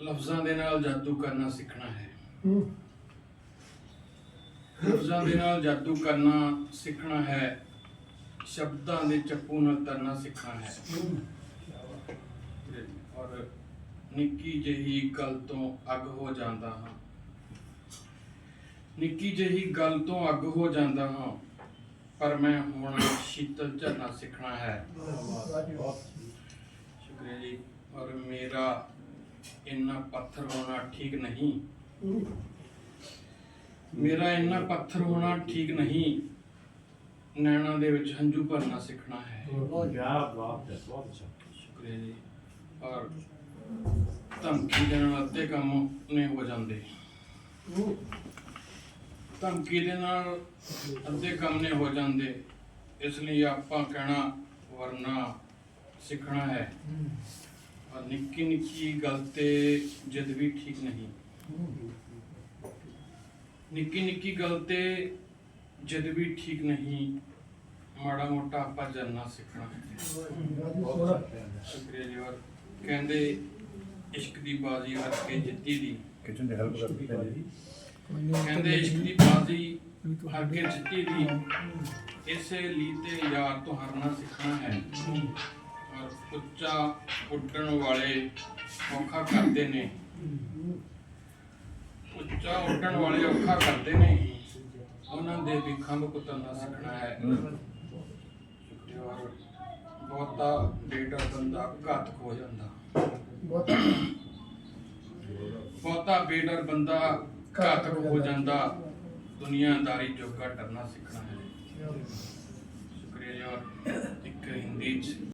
ਲਫ਼ਜ਼ਾਂ ਦੇ ਨਾਲ ਜਾਦੂ ਕਰਨਾ ਸਿੱਖਣਾ ਹੈ। ਲਫ਼ਜ਼ਾਂ ਦੇ ਨਾਲ ਜਾਦੂ ਕਰਨਾ ਸਿੱਖਣਾ ਹੈ। ਸ਼ਬਦਾਂ ਦੇ ਚੱਪੂ ਨਾਲ ਤਰਨਾ ਸਿੱਖਣਾ ਹੈ। ਔਰ ਨਿੱਕੀ ਜਿਹੀ ਗੱਲ ਤੋਂ ਅੱਗ ਹੋ ਜਾਂਦਾ ਹਾਂ। ਨਿੱਕੀ ਜਿਹੀ ਗੱਲ ਤੋਂ ਅੱਗ ਹੋ ਜਾਂਦਾ ਹਾਂ। ਪਰ ਮੈਂ ਹੁਣ ਸ਼ੀਤਲ ਝਰਨਾ ਸਿੱਖਣਾ ਹੈ। ਸ਼ੁਕਰੀਆ ਜੀ। ਔਰ ਮੇਰਾ ਇੰਨਾ ਪੱਥਰ ਹੋਣਾ ਠੀਕ ਨਹੀਂ। ਮੇਰਾ ਇੰਨਾ ਪੱਥਰ ਹੋਣਾ ਠੀਕ ਨਹੀਂ। ਨੈਣਾ ਦੇ ਵਿੱਚ ਹੰਝੂ ਭਰਨਾ ਸਿੱਖਣਾ ਹੈ। ਬਹੁਤ ਯਾਰ ਬਾਤ ਅੱਧੇ ਕੰਮ ਨੇ ਹੋ ਜਾਂਦੇ। ਧਮਕੀ ਦੇ ਨਾਲ ਅੱਧੇ ਕੰਮ ਨੇ ਹੋ ਜਾਂਦੇ। ਇਸ ਲਈ ਆਪਾਂ ਕਹਿਣਾ ਵਰਨਾ ਸਿੱਖਣਾ ਹੈ। ਔਰ ਨਿੱਕੀ ਨਿੱਕੀ ਗੱਲ ਤੇ ਜਿੱਦ ਵੀ ਠੀਕ ਨਹੀਂ ਨਿੱਕੀ ਨਿੱਕੀ ਗੱਲ ਤੇ ਜਿੱਦ ਵੀ ਠੀਕ ਨਹੀਂ ਮਾੜਾ ਮੋਟਾ ਆਪਾਂ ਜਲਣਾ ਸਿੱਖਣਾ ਹੈ बहुत अच्छा ਸ਼ੁਕਰੀਆ ਜੀ ਔਰ ਕਹਿੰਦੇ ਇਸ਼ਕ ਦੀ ਬਾਜ਼ੀ ਹੱਥ ਕੇ ਜਿੱਤੀ ਦੀ ਕਿਚਨ ਦੇ ਹੈਲਪ ਕਰਦੀ ਹੈ ਜੀ ਕਹਿੰਦੇ ਇਸ਼ਕ ਦੀ ਬਾਜ਼ੀ ਹਾਰ ਕੇ ਜਿੱਤੀ ਦੀ ਇਸੇ ਲਈ ਤੇ ਯਾਰ ਤੋਂ ਹਾਰਨਾ ਸਿੱਖਣਾ ਹੈ ਔਰ ਉੱਚਾ ਉੱਡਣ ਵਾਲੇ ਔਖਾ ਕਰਦੇ ਨੇ। ਉੱਚਾ ਉੱਡਣ ਵਾਲੇ ਔਖਾ ਕਰਦੇ ਨੇ। ਉਹਨਾਂ ਦੇ ਵੀ ਖੰਭ ਕੁਤਰਨਾ ਸਿੱਖਣਾ ਹੈ। ਸ਼ੁਕਰੀਆ ਬਹੁਤਾ ਡੇਟਾ ਬੰਦਾ ਘਾਤਕ ਹੋ ਜਾਂਦਾ। ਬਹੁਤਾ ਬੇਡਰ ਬੰਦਾ ਘਾਤਕ ਹੋ ਜਾਂਦਾ। ਦੁਨੀਆਦਾਰੀ ਜੋਗਾ ਡਰਨਾ ਸਿੱਖਣਾ ਹੈ।